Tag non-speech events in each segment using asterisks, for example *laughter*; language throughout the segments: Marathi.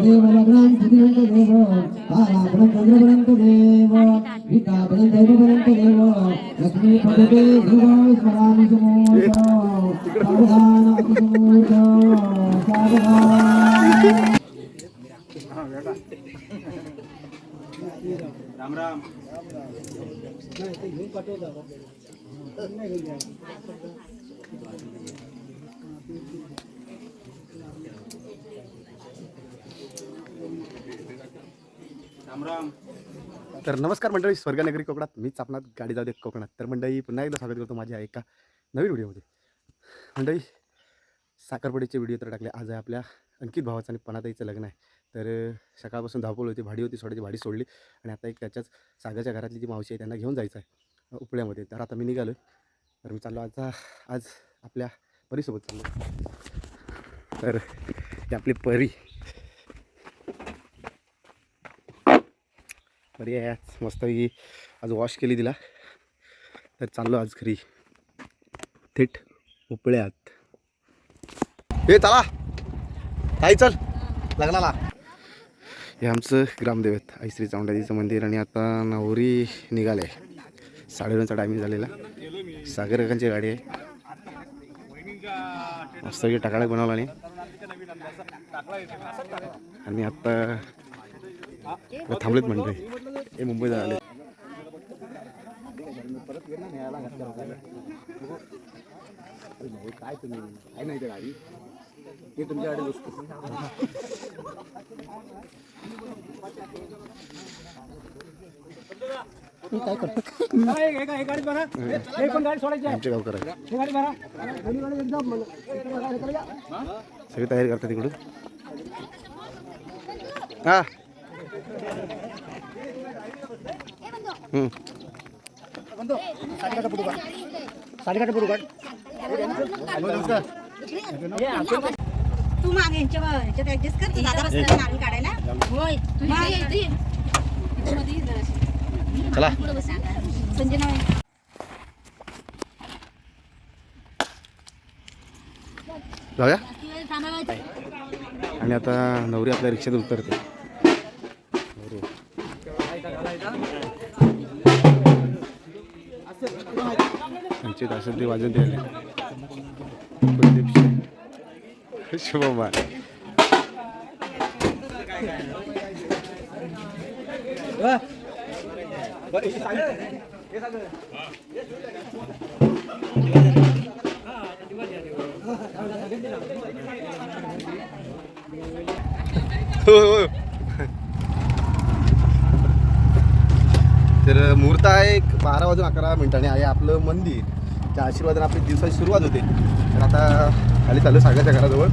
देव लग्नां सुधिवंत देव आलापनं चंद्रपर्यंत देव विकापनं दैवपर्यंत देव लक्ष्मी पदते ध्रुव स्मरामि समोर सावधान अति समोर सावधान तर नमस्कार मंडळी स्वर्गनगरी कोकणात. मीच आपणात गाडी जाऊ दे कोकणात. तर मंडळी पुन्हा एकदा स्वागत करतो माझ्या एका नवीन व्हिडिओमध्ये. मंडळी साखरपडीचे व्हिडिओ तर टाकले. आज आहे आपल्या अंकित भावाचं आणि पणाताईचं लग्न आहे. तर सकाळपासून धावपळ होती भाडी होती सोडायची भाडी सोडली. आणि आता एक त्याच्याच सागाच्या घरातली जी मावशी आहे त्यांना घेऊन जायचं आहे उपळ्यामध्ये तर आता मी निघालो तर मी चाललो आता आज आपल्या परीसोबत चाललो तर ही आपली परी बरी आहे. आज मस्तपैकी आज वॉश केली तिला. तर चाललो आज घरी. थेट उपळ्यात. हे चला. काही चल. लग्नाला. हे आमचं ग्रामदेव आहेत आई श्री मंदिर आणि आता नवरी निघाले. साडेनऊचा टायमिंग झालेला. सागरकांची गाडी आहे. मस्त टाकाळक बनवला आणि. आत्ता थांबलेत म्हणतोय. हे मुंबईला आले. काय तुम्ही काय नाही गाडी ते तुमच्याकडे काय करतो? आमचे गावकर आहे सगळी तयारी करतात तिकडून हा. तू मागे ह्याच्यात ऍडजस्ट कर तू दादा बसला काढायला होय चला संजना जाऊया. आणि आता नवरी आपल्या रिक्षात उतरते. त्यांचे तासात ते वाजून द्यायला कुलदीप शे- शुभम तर मुहूर्त आहे एक बारा वाजून अकरा मिनिटांनी आहे आपलं मंदिर. त्या आशीर्वादाने आपली दिवसाची सुरुवात होते. तर आता खाली चालू सागरच्या घराजवळ.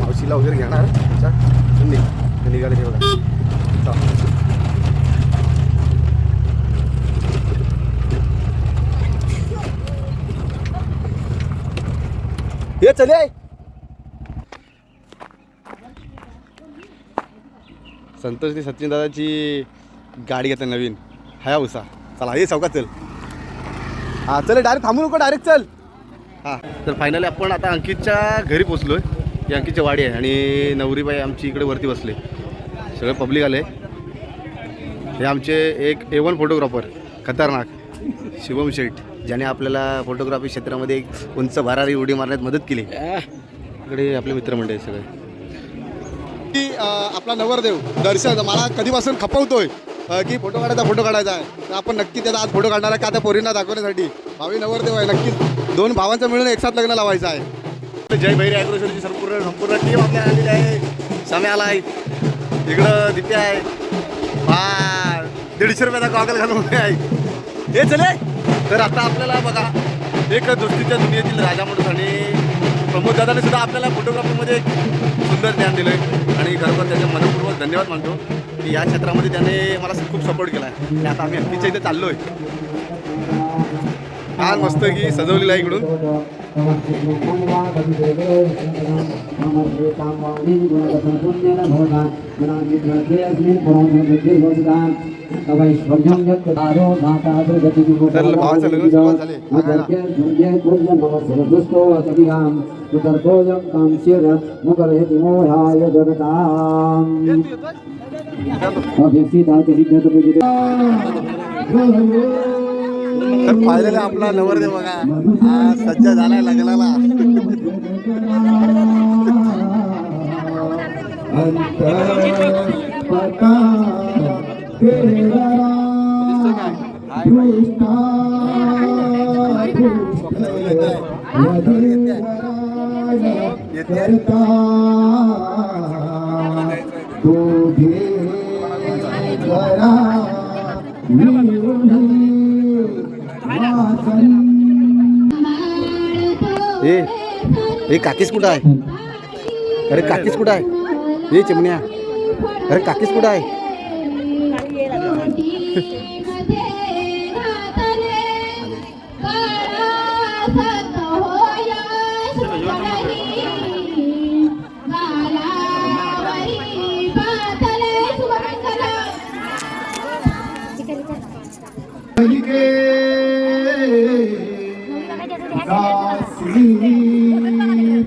मावशीला वगैरे घेणार. त्याच्या निघ ते निघाले ते बघा. ये चले संतोषनी सचिन दादाची गाडी घेतात नवीन. हाय उसा चला ये चौकात चल. हां चल डायरेक्ट थांबू नको डायरेक्ट चल. हां. तर फायनली आपण आता अंकितच्या घरी पोचलो आहे ही अंकितची वाडी आहे आणि नवरीबाई आमची इकडे वरती बसले. सगळं पब्लिक आले हे आमचे एक ए वन फोटोग्राफर खतरनाक शिवम शेठ ज्याने आपल्याला फोटोग्राफी क्षेत्रामध्ये एक उंच भरारी उडी मारण्यात मदत केली. इकडे आपले मित्रमंडळी सगळे. की अ, आपला नवरदेव दर्शन मला कधीपासून खपवतोय? अ, की फोटो काढायचा फोटो काढायचा. आहे तर आपण नक्की त्याचा आज फोटो काढणार आहे का त्या पोरींना दाखवण्यासाठी. भावी नवरदेव आहे नक्कीच दोन भावांचं मिळून एकसाथ लग्न लावायचं आहे. जय भैरी ॲग्रोशनची संपूर्ण संपूर्ण टीम आपल्या आलेली आहे. समय आला आहे इकडं दिप्या आहे. हा दीडशे रुपयाचा गॉगल घालून उभे आहे. हे चले. तर आता आपल्याला बघा एक दृष्टीच्या दुनियेतील राजा म्हणून आणि प्रमोद दादाने सुद्धा आपल्याला फोटोग्राफीमध्ये एक सुंदर ज्ञान दिलं आहे आणि खरोखर त्याचे मनपूर्वक धन्यवाद मानतो. की या क्षेत्रामध्ये त्याने मला खूप सपोर्ट केला आहे आणि आता आम्ही हत्तीच्या इथे चाललो आहे छान मस्त की सजवलेलं आहे इकडून. भावाचं झाली. तर पाहिलेला आपला नवरदेव बघा. हा सज्ज झालाय लग्नाला. ए हे काकीस कुठं आहे? अरे काकीस कुठं आहे? ए चिमण्या. अरे काकीस कुठं आहे? हा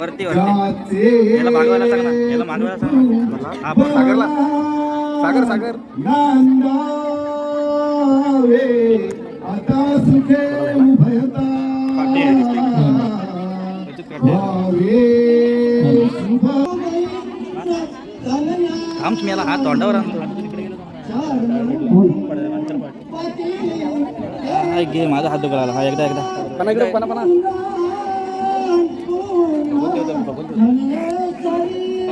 वरती वरती. याला मागवायला सांग ना. याला मागवायला सांग ना. हा बघ सागरला. सागर सागर. आता सुखे उभयता. याला हात तोंडावर आणतो. घे माझा हात दुखायला हा एकदा एकदा. पणा इकडं पणा पणा.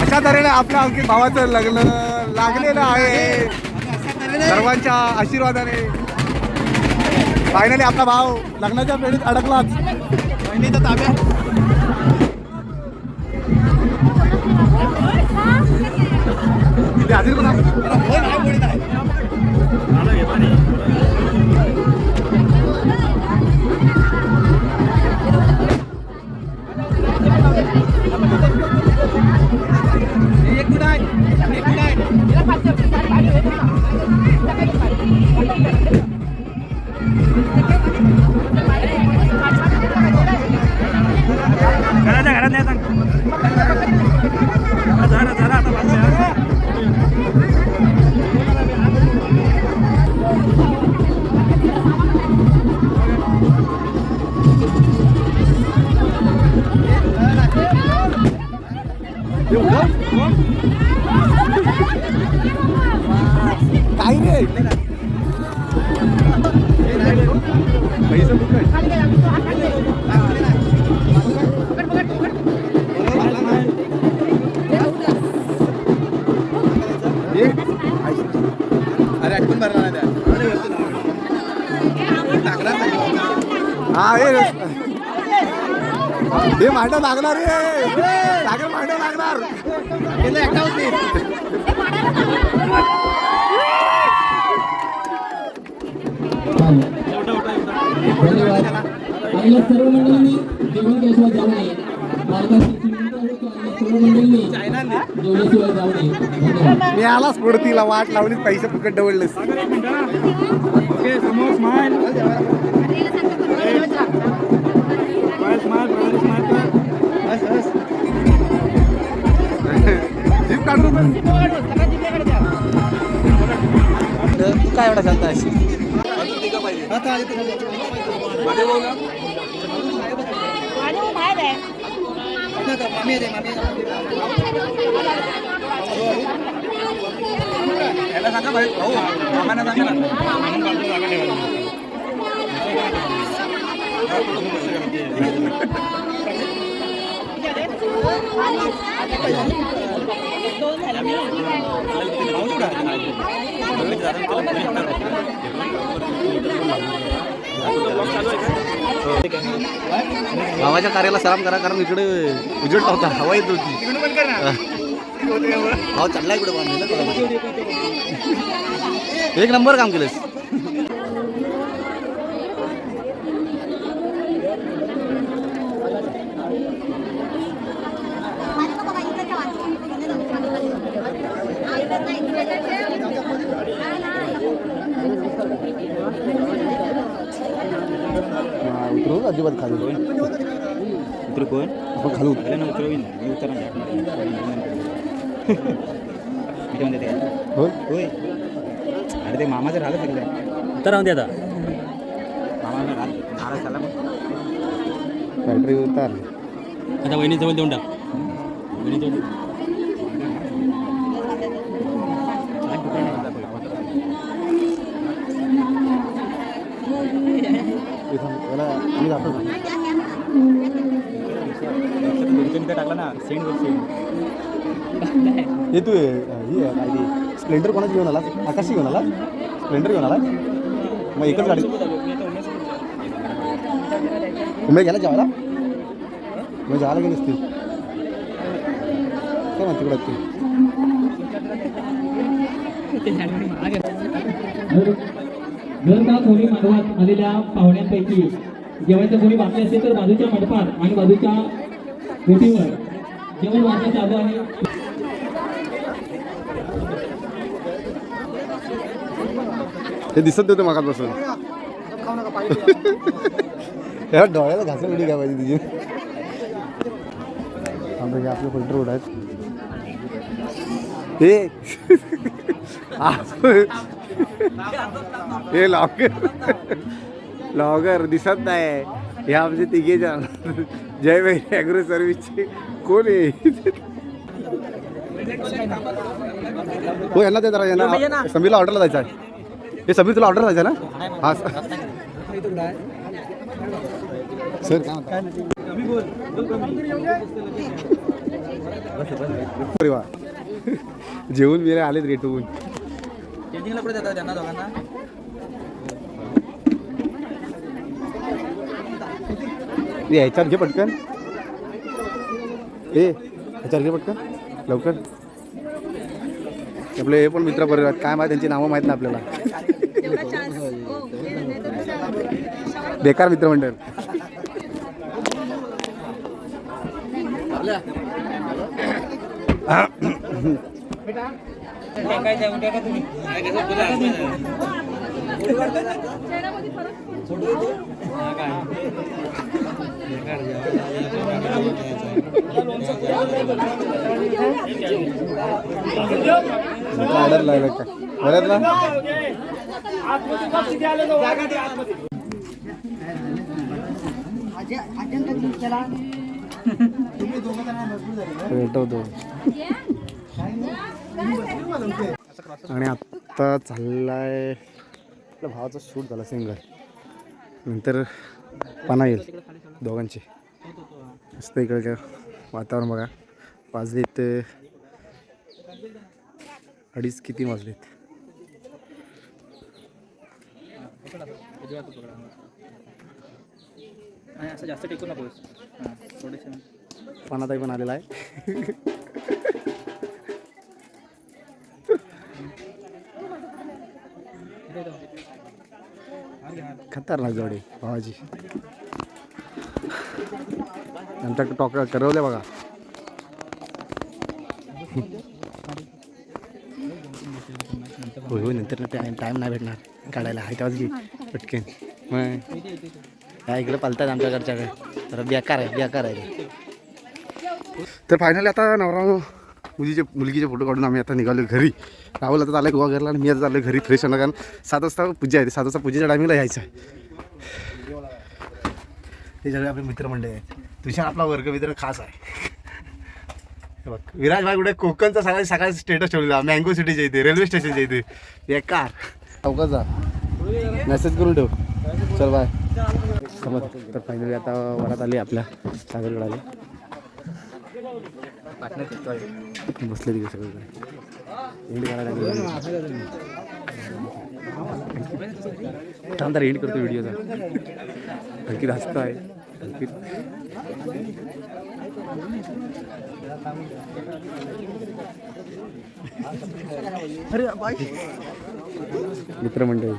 अशा तऱ्हेने आपल्या अंकित भावाचं लग्न लागलेलं आहे. सर्वांच्या आशीर्वादाने. फायनली आपला भाव लग्नाच्या पेढीत अडकलाच. बहिणीचा ताब्यात ते आधीच पण आप- घरात हा ये हे भांडं लागणार रे सागर भांडं लागणार धन्यवाद आपल्या सर्व मंडळींनी जेवण केशवा जाऊ नये मार्गाशी मी आलाच पुढे तिला वाट लावली पैसे फुकट डवळलेस जीप काढून तू काय एवढा चालता अशी? मग बाहेर आहे याला सांगा भाई भाऊ मामांना सांगा ना भावाच्या कार्याला सलाम करा कारण इकडे उजेड नव्हता हवा येत होती. भाव चालला इकडे बांधलेला. एक नंबर काम केलंस उतरू अजिबात खाली उतर कोण आपण खाली उतरू. अरे ना. उतरवीन मी उतर होय? होय. अरे ते मामाचं राहिलं सगळं तर राहून दे आता. मामानं राहिलं नाराज झाला मग. बॅटरी उतार. आता वहिनी जवळ देऊन टाक. वहिनी जवळ याला मी जातो गुरुचंद टाकला ना सेंड वर सेंड हे तू हे आहे काय ती स्प्लेंडर कोणाची घेऊन आला आकाशी घेऊन आला स्प्लेंडर घेऊन आला मग एकच गाडी. उमेद गेला जेवायला? मग जेवायला गेली असतील काय म्हणते तिकडं ते? कोणी मंडपात आलेल्या पाहुण्यांपैकी जेवायचं कोणी बाकी असेल तर बाजूच्या मंडपात आणि बाजूच्या बोटीवर जेवण वाटत चालू आहे. हे दिसत नव्हतं मागात बसून यार डोळ्याला घासून उडी काय पाहिजे तुझी थांबे आपले फिल्टर उडायत हे. हे लॉकर. लॉगर दिसत नाही. हे आमचे तिघे जण. जय भाई ॲग्रो सर्व्हिसचे. कोण आहे? हो यांना ते जरा यांना समीरला ऑर्डरला जायचं आहे हे समीर तुला ऑर्डर जायचं ना? हा सर अरे वा. जेवून बिरे आलेत रेटून चेंजिंगला कुठे जातात त्यांना दोघांना? ये ह्याच्यात घे पटकन. ए ह्याच्यात घे पटकन. लवकर. आपले हे पण मित्र बरे आहेत. काय माहिती त्यांची नावं माहीत नाही आपल्याला. बेकार मित्र मंडळ नाही तर बेकार मित्रमंडळ ऑर्डर लागला का बरं ना भेटवतो आणि आत्ता चाललाय आपल्या भावाचा शूट झाला सिंगर. नंतर पाना येईल दोघांचे. मस्त इकडच्या वातावरण बघा. वाजलेत अडीच किती वाजलेत? असं जास्त टेकू नकोस. पण आलेला आहे. खतरनाक जोडी भावाची नंतर टॉक करवले बघा. होय होय नंतर टाईम टाईम नाही भेटणार. काढायला आहे तेव्हाच घे. पटकेन. मग ह्या इकडे पालतात आमच्याकडच्याकडे तर बेकार आहे बेकार आहे. तर फायनली आता नवरा मुलीचे मुलगीचे फोटो काढून आम्ही आता निघालो घरी. राहुल आता चाललं गोवा घरला आणि मी आता चाललो घरी फ्रेश होणार कारण सात वाजता पूजा आहे. सात वाजता पूजेच्या टायमिंगला यायचं आहे. हे सगळे आपले मित्रमंडळी आहेत. तुझ्या आपला वर्गमित्र खास आहे. बघ विराज भाई कुठे कोकणचा सकाळी सकाळी स्टेटस ठेवलेला मँगो सिटीच्या इथे रेल्वे स्टेशनच्या इथे. बेकार जा. मेसेज करून ठेव. चल बाय समज तर फायनली आता वरात आली आपल्या सागरकडे आली बसले तिथे सगळीकडे. एंड करायला थांब तर एंड करतो व्हिडिओचा हलकी हसत आहे. मित्रमंडळी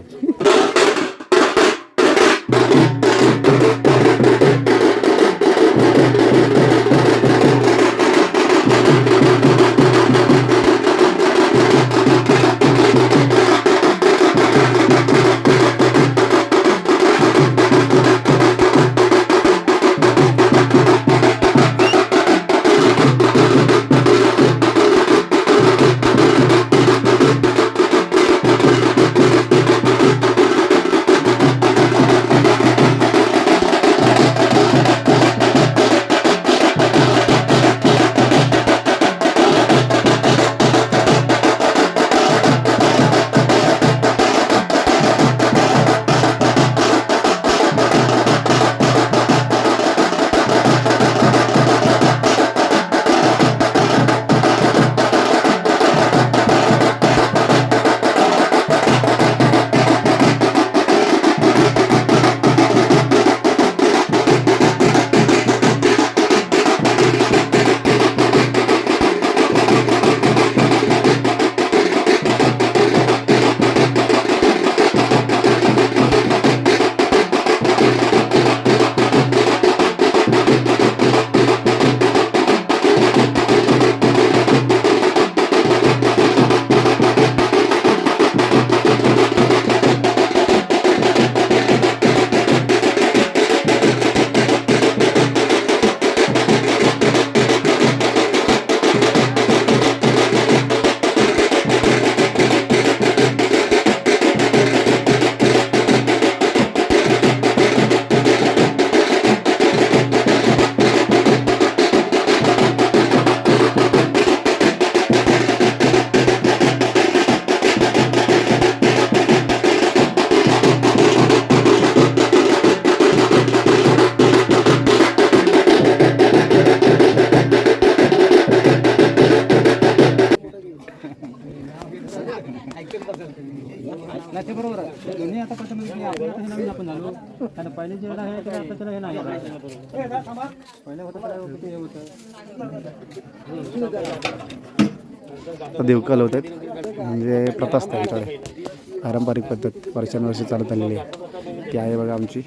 आता कलवत आहेत म्हणजे प्रथा असते आमच्याकडे पारंपरिक पद्धत. वर्षानुवर्षे चालत आलेली आहे. ती आहे बघा आमची.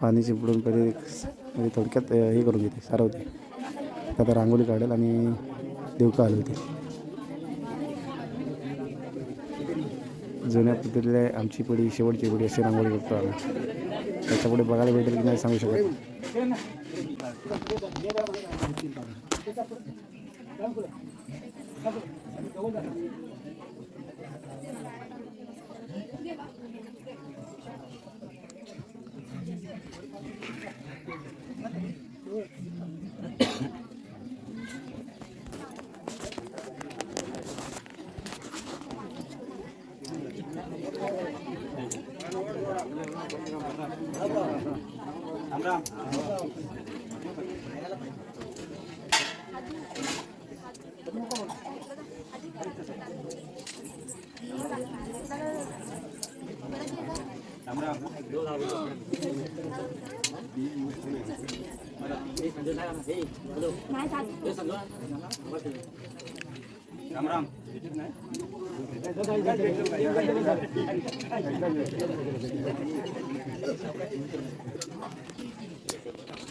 पाणी चिपडून कधी म्हणजे थोडक्यात हे करून घेते. सारवते. आता रांगोळी काढेल आणि देवका हलवते. जुन्या पद्धतीने आमची पिढी शेवटची पिढी अशी रांगोळी करतो आम्ही. त्याच्यापुढे बघायला भेटेल की नाही सांगू शकत Amram. Amram. Ram Ram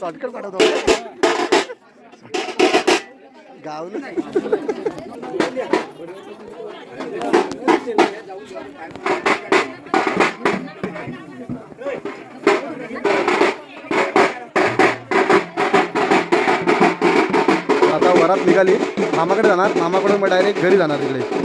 shortcut पाठवतो. गावलं आता वरात निघाली. मामाकडे जाणार. मामाकडून मग डायरेक्ट घरी जाणार तिकडे.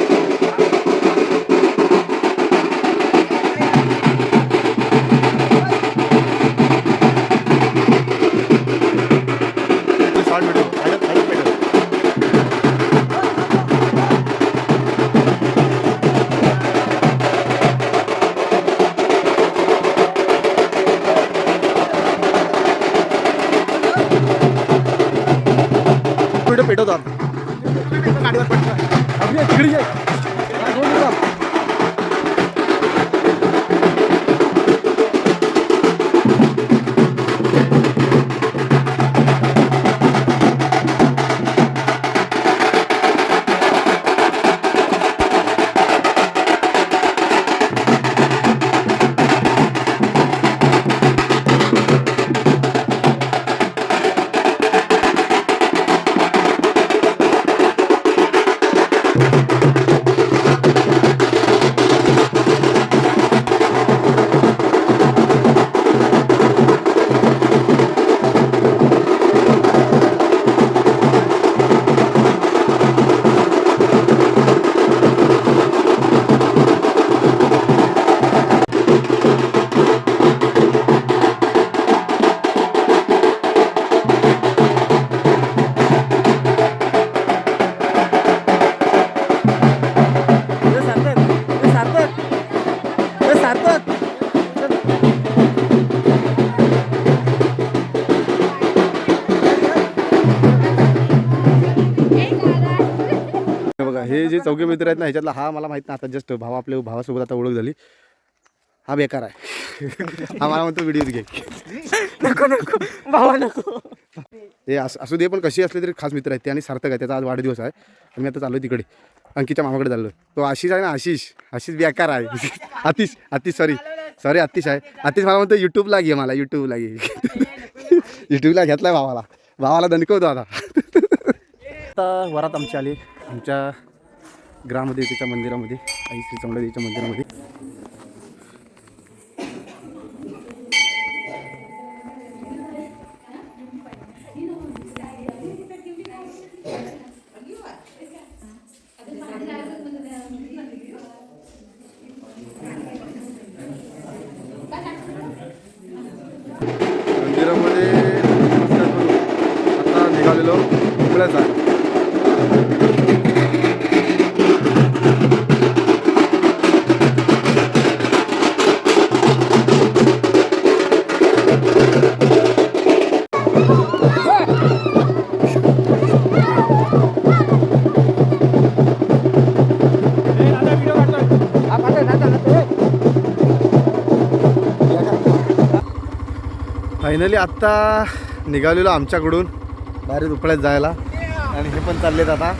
चौघे मित्र आहेत ना ह्याच्यातला हा मला माहीत नाही आता जस्ट भाव आपल्या भावासोबत आता ओळख झाली. हा बेकार आहे. *laughs* हा मला म्हणतो व्हिडिओ घे. नको नको. भावा नको. हे अस- असू दे पण कशी असले तरी खास मित्र आहेत ते आणि सार्थक आहे त्याचा आज वाढदिवस आहे. आणि मी आता चाललो तिकडे. अंकीच्या मामाकडे चाललो तो आशिष आहे ना आशिष. आशिष बेकार आहे. *laughs* आतिश आतिश सॉरी सॉरी आतिश आहे. आतिश मला म्हणतो यूट्यूबला घे मला यूट्यूबला घे. *laughs* यूट्यूबला घेतलाय भावाला. भावाला दणकवतो आता. आता वरात आमची आली. आमच्या ग्रामदेवतेच्या मंदिरामध्ये आई श्री चौंडादेवीच्या मंदिरामध्ये मंदिरामध्ये फायनली आत्ता निघालेलो आमच्याकडून डायरेक्ट उपळ्यात जायला. आणि हे पण चाललेत आता.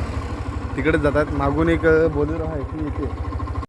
तिकडेच जातात. मागून एक बोलेरो आहे ती येते